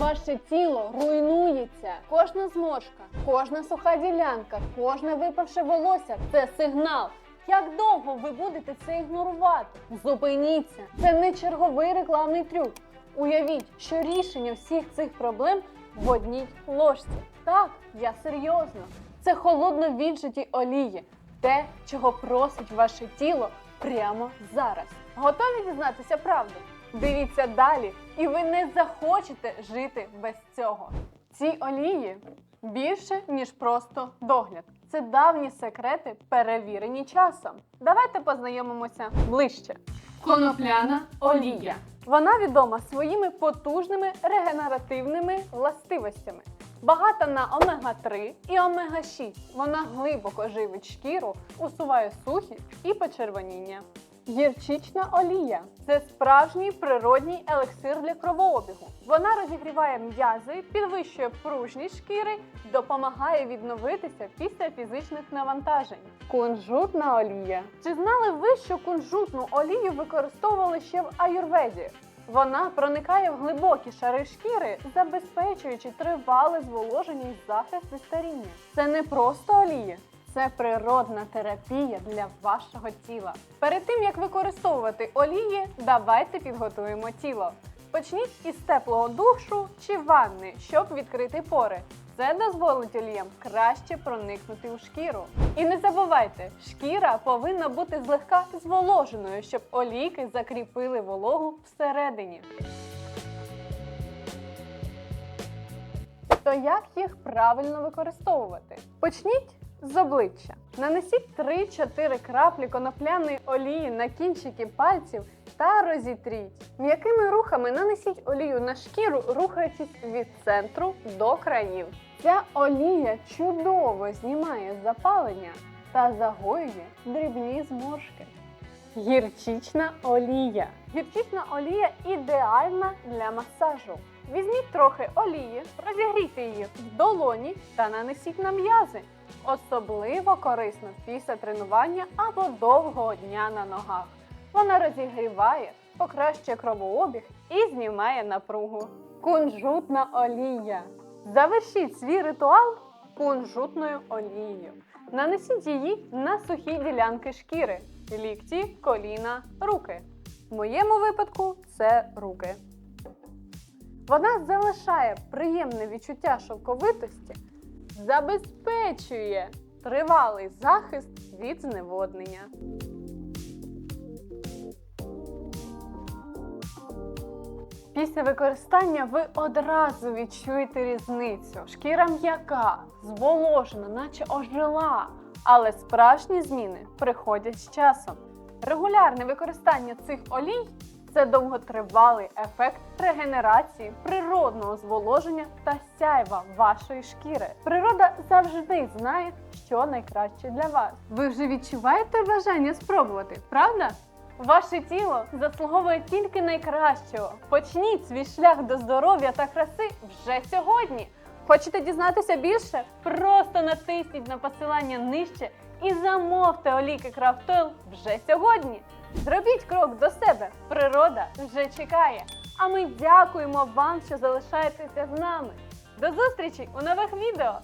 Ваше тіло руйнується. Кожна зморшка, кожна суха ділянка, кожне випавше волосся це сигнал. Як довго ви будете це ігнорувати? Зупиніться! Це не черговий рекламний трюк. Уявіть, що рішення всіх цих проблем в одній ложці. Так, я серйозно. Це холодно віджиті олії, те, чого просить ваше тіло прямо зараз. Готові дізнатися правду? Дивіться далі, і ви не захочете жити без цього. Ці олії більше, ніж просто догляд. Це давні секрети, перевірені часом. Давайте познайомимося ближче. Конопляна олія. Вона відома своїми потужними регенеративними властивостями. Багата на омега-3 і омега-6. Вона глибоко живить шкіру, усуває сухість і почервоніння. Гірчична олія це справжній природній елексир для кровообігу. Вона розігріває м'язи, підвищує пружність шкіри, допомагає відновитися після фізичних навантажень. Кунжутна олія. Чи знали ви, що кунжутну олію використовували ще в аюрведі? Вона проникає в глибокі шари шкіри, забезпечуючи тривале зволоження і захист від старіння. Це не просто олія, це природна терапія для вашого тіла. Перед тим як використовувати олії, давайте підготуємо тіло. Почніть із теплого душу чи ванни, щоб відкрити пори. Це дозволить оліям краще проникнути у шкіру. І не забувайте, шкіра повинна бути злегка зволоженою, щоб олійки закріпили вологу всередині. То як їх правильно використовувати? Почніть з обличчя. Нанесіть 3-4 краплі конопляної олії на кінчики пальців та розітріть. М'якими рухами нанесіть олію на шкіру, рухаючись від центру до країв. Ця олія чудово знімає запалення та загоює дрібні зморшки. Гірчична олія. Гірчична олія ідеальна для масажу. Візьміть трохи олії, розігрійте її в долоні та нанесіть на м'язи. Особливо корисно після тренування або довгого дня на ногах. Вона розігріває, покращує кровообіг і знімає напругу. Кунжутна олія. Завершіть свій ритуал кунжутною олією. Нанесіть її на сухі ділянки шкіри, лікті, коліна, руки. В моєму випадку це руки. Вона залишає приємне відчуття шовковитості, забезпечує тривалий захист від зневоднення. Після використання ви одразу відчуєте різницю. Шкіра м'яка, зволожена, наче ожила. Але справжні зміни приходять з часом. Регулярне використання цих олій це довготривалий ефект регенерації, природного зволоження та сяйва вашої шкіри. Природа завжди знає, що найкраще для вас. Ви вже відчуваєте бажання спробувати, правда? Ваше тіло заслуговує тільки найкращого. Почніть свій шлях до здоров'я та краси вже сьогодні. Хочете дізнатися більше? Просто натисніть на посилання нижче і замовте олійки Крафтойл вже сьогодні. Зробіть крок до себе. Природа вже чекає. А ми дякуємо вам, що залишаєтеся з нами. До зустрічі у нових відео!